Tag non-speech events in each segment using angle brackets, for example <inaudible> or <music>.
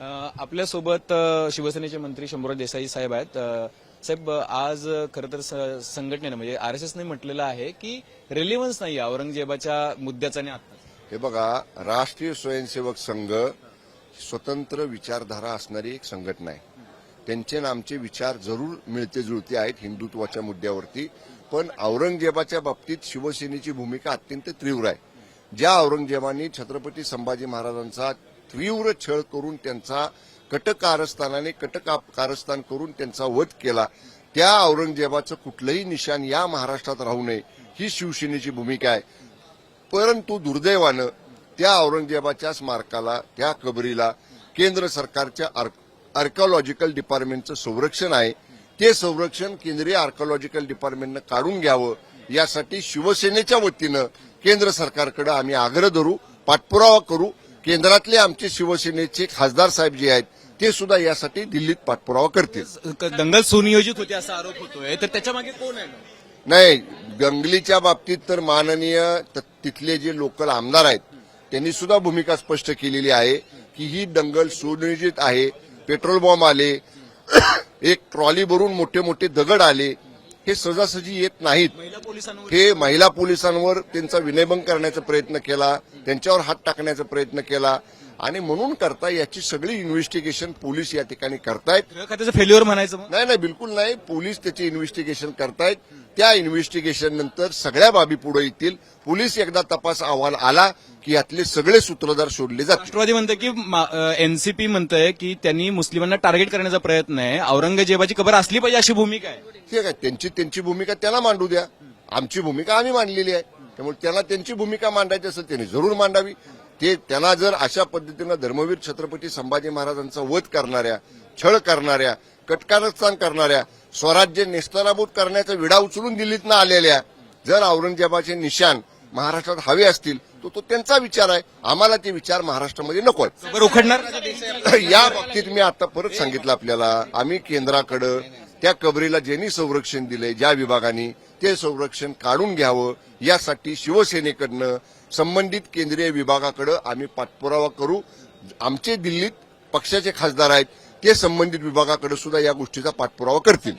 आपल्यासोबत शिवसेनेचे मंत्री शंभूराज देसाई साहेब आहेत. साहेब आज खरं तर संघटनेनं म्हणजे आर एस एसने म्हटलेलं आहे की रेलिव्हन्स नाही औरंगजेबाच्या मुद्द्याचा आणि आता हे बघा राष्ट्रीय स्वयंसेवक संघ स्वतंत्र विचारधारा असणारी एक संघटना आहे. त्यांचे आणि आमचे विचार जरूर मिळते जुळते आहेत हिंदुत्वाच्या मुद्द्यावरती. पण औरंगजेबाच्या बाबतीत शिवसेनेची भूमिका अत्यंत तीव्र आहे. ज्या औरंगजेबाने छत्रपती संभाजी महाराजांचा तीव्र छळ करून त्यांचा कटकारस्थानाने कटक कारस्थान करून त्यांचा वध केला. त्या औरंगजेबाचं कुठलंही निशाण या महाराष्ट्रात राहू नये ही शिवसेनेची भूमिका आहे. परंतु दुर्दैवानं त्या औरंगजेबाच्या स्मारकाला त्या कबरीला केंद्र सरकारच्या आर्कॉलॉजिकल डिपार्टमेंटचं संरक्षण आहे. ते संरक्षण केंद्रीय आर्कॉलॉजिकल डिपार्टमेंटनं काढून घ्यावं. यासाठी शिवसेनेच्या वतीनं केंद्र सरकारकडे आम्ही आग्रह धरू पाठपुरावा करू केंद्रातले आमचे शिवसेनेचे खासदार साहेब जे आहेत ते सुद्धा यासाठी दिल्लीत पाठपुरावा करतील. दंगल सुनियोजित होती असा आरोप होतोय. तर त्याच्यामागे कोण आहे नाही दंगलीच्या बाबतीत तर माननीय तिथले जे लोकल आमदार आहेत त्यांनी सुद्धा भूमिका स्पष्ट केलेली आहे की ही दंगल सुनियोजित आहे पेट्रोल बॉम्ब आले <coughs> एक ट्रॉली भरून मोठे मोठे दगड आले हे सहजासहजी येत नाहीत. हे महिला पोलिसांवर त्यांचा विनयभंग करण्याचा प्रयत्न केला त्यांच्यावर हात टाकण्याचा प्रयत्न केला. आणि म्हणून करता याची सगळी इन्व्हेस्टिगेशन पोलीस या ठिकाणी करतायत. खात्याचं फेल्युअर म्हणायचं मग? नाही नाही बिलकुल नाही. पोलीस त्याचे इन्व्हेस्टिगेशन करतायत. त्या इन्व्हेस्टिगेशन नंतर सगळ्या बाबी पुढे येतील. पोलीस एकदा तपास अहवाल आला की यातले सगळे सूत्रधार शोधले जातील. राष्ट्रवादी म्हणते की एनसीपी म्हणतंय की त्यांनी मुस्लिमांना टार्गेट करण्याचा प्रयत्न आहे. औरंगजेबाची कबर असली पाहिजे अशी भूमिका आहे. ठीक आहे त्यांची त्यांची भूमिका त्यांना मांडू द्या. आमची भूमिका आम्ही मांडलेली आहे. त्यामुळे त्यांना त्यांची भूमिका मांडायची असेल त्यांनी जरूर मांडावी. ते त्यांना जर अशा पद्धतीनं धर्मवीर छत्रपती संभाजी महाराजांचा वध करणाऱ्या छळ करणाऱ्या कटकारस्थान करणाऱ्या स्वराज्य नेस्तनाबूत करण्याचा विडा उचलून दिल्लीतनं आलेल्या जर औरंगजेबाचे निशान महाराष्ट्रात हवे असतील तर तो त्यांचा विचार आहे. आम्हाला ते विचार महाराष्ट्रामध्ये नको कबर उखडणार? या बाबतीत मी आता परत सांगितलं आपल्याला. आम्ही केंद्राकडं त्या कबरीला ज्यांनी संरक्षण दिले ज्या विभागाने ते संरक्षण काढून घ्यावं यासाठी शिवसेनेकडनं संबंधित केंद्रीय विभागाकडे आम्ही पाठपुरावा करू. आमचे दिल्लीत पक्षाचे खासदार आहेत ते संबंधित विभागाकडे सुद्धा या गोष्टीचा पाठपुरावा करतील.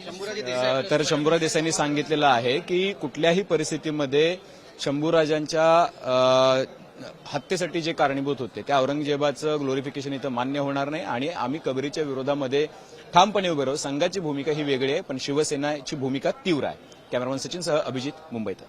तर शंभूराज देसाईंनी सांगितलेलं आहे की कुठल्याही परिस्थितीमध्ये शंभूराजांच्या हत्येसाठी जे कारणीभूत होते त्या औरंगजेबाचं ग्लोरिफिकेशन इथं मान्य होणार नाही आणि आम्ही कबरीच्या विरोधामध्ये ठामपणे उभे राहू. संघाची भूमिका ही वेगळी आहे पण शिवसेनाची भूमिका तीव्र आहे. कॅमेरामन सचिन सह अभिजित मुंबईत.